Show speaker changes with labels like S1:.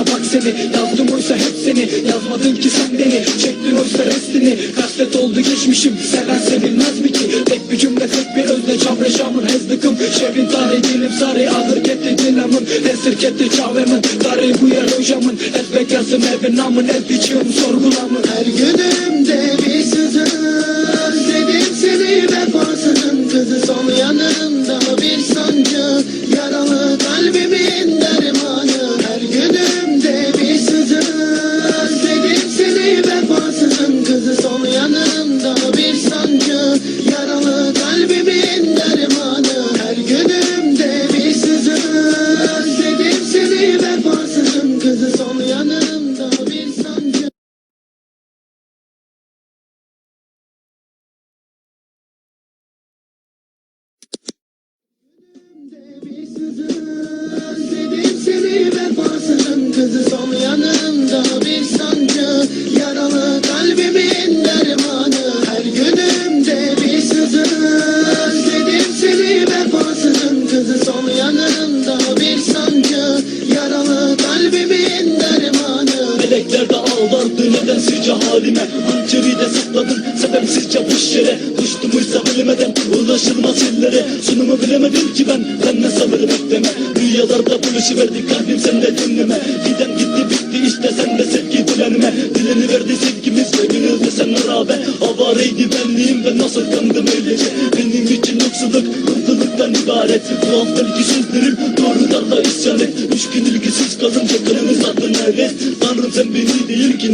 S1: bak seni Yazdım oysa hep seni. Yazmadın ki sen beni Çektin oysa restini. Kasvet oldu geçmişim Seven sevilmez mi ki? Tek bir cümle tek bir özne Çavreşamın hezdıkım. Şevin tari dilim sarı Ağır ketti dinamın. Esir ketti çavemin Tari bu yer hocamın. Et bekasım evin namın Et biçiyorum sorgulamın.
S2: Her günümde bir sızı Özledim seni vefasızın kızı Sol yanımda bir sancı? Yaralı
S1: De ağlardı nedensizce halime. Hançeri de sapladım sebepsizce boş yere. Düştüm uysa bilemeden ulaşılmaz illere. Sunumu bilemedim ki ben ben ne sabır bekleme Rüyalarda buluşuverdi kalbim sende dinleme Giden gitti bitti işte sen de sevgi dilenme. Dileni verdi sevgimiz ve gönülde sen harabe. Avareydi benliğim ve nasıl kandım öylece. Benim için yoksulluk mutluluktan ibaret Tuhaf belki sözlerim doğrudan da isyan et. Üç gün ilgisiz kalınca kanımız adın evet. Tanrım sen beni değil ki